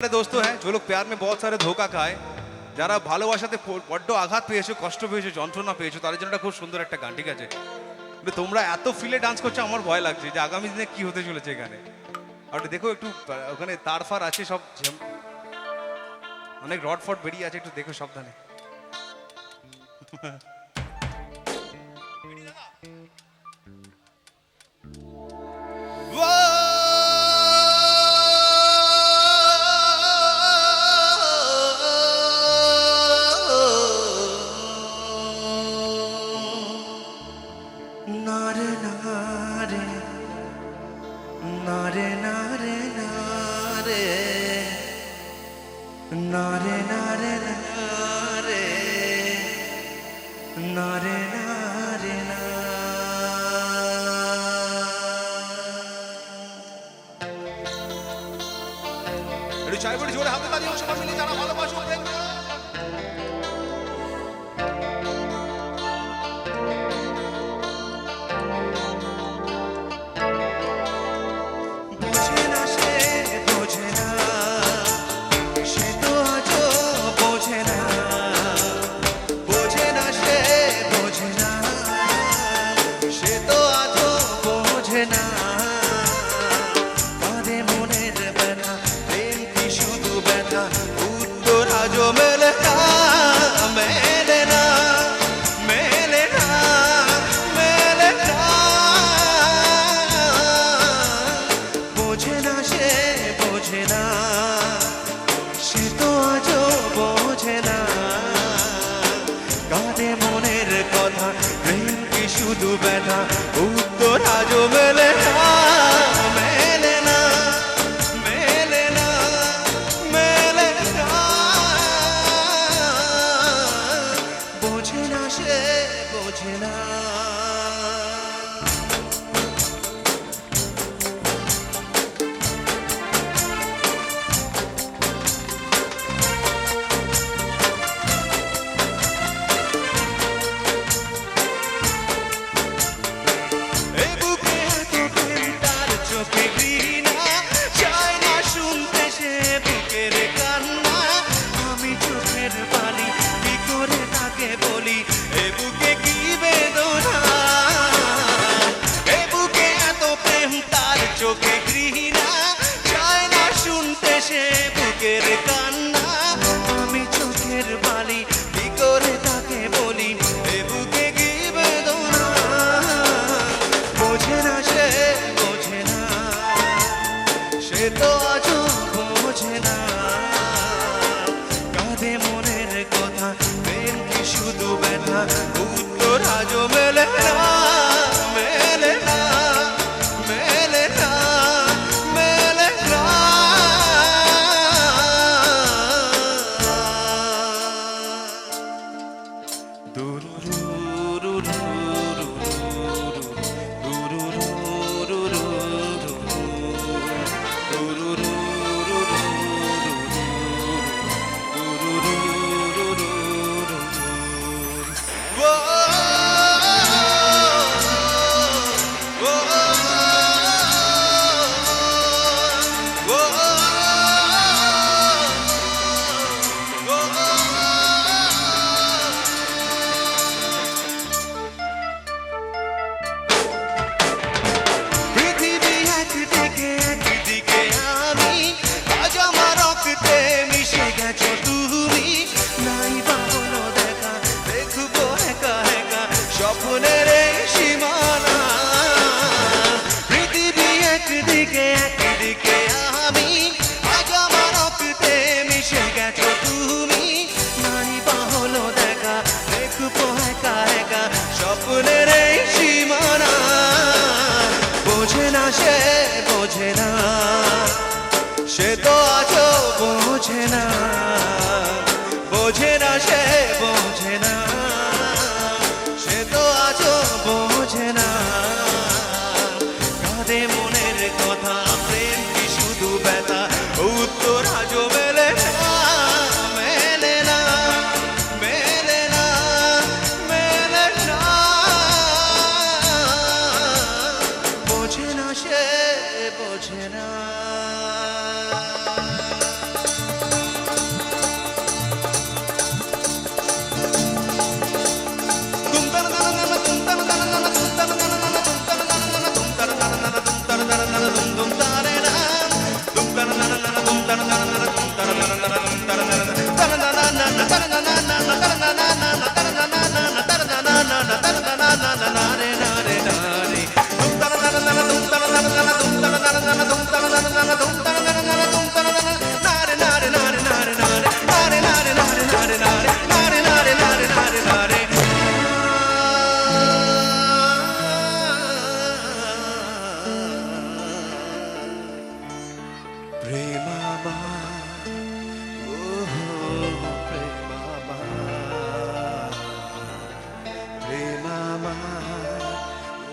দোস্ত হ্যাঁ যে লোক প্যার মে বহুত সারে ধোকা খায় যারা ভালোবাসাতে বড্ড আঘাত পেয়েছ কষ্ট পেয়েছ যন্ত্রণা পেয়েছ তাদের জন্য খুব সুন্দর একটা গান ঠিক আছে কিন্তু তোমরা এত ফিলে ডান্স করছ আমার ভয় লাগছে যে আগামী দিনে কি হতে চলেছে এখানে আর দেখো একটু ওখানে তার ফার আছে সব অনেক রড ফট বেরিয়ে আছে একটু দেখো সাবধানে নারে নারে নারে। নারে নারে নারে। নারে নারে না একটু চাইব একটু জোরে হাতে তালি সবাই মিলে যারা ভালোবাসো প্রেম শুধু বেটা উত্তর আজও মেলে না মেলে না মেলে বোঝে না সে বোঝে না। না। কাঁধে মনের কথা প্রেম কি শুধু ব্যথা? উত্তর আজও put it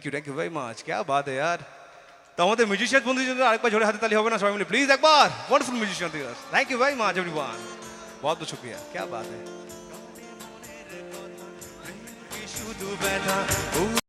thank you thank you very much क्या बात है यार তো আমাদের মিউজিশিয়ান বন্ধুদের জন্য আরেকবার জোরে হাতে তালি হবে না সবাই মিলে প্লিজ একবার wonderful musician thank you very much everyone बहुत बहुत शुक्रिया क्या बात है শুধু ব্যথা ও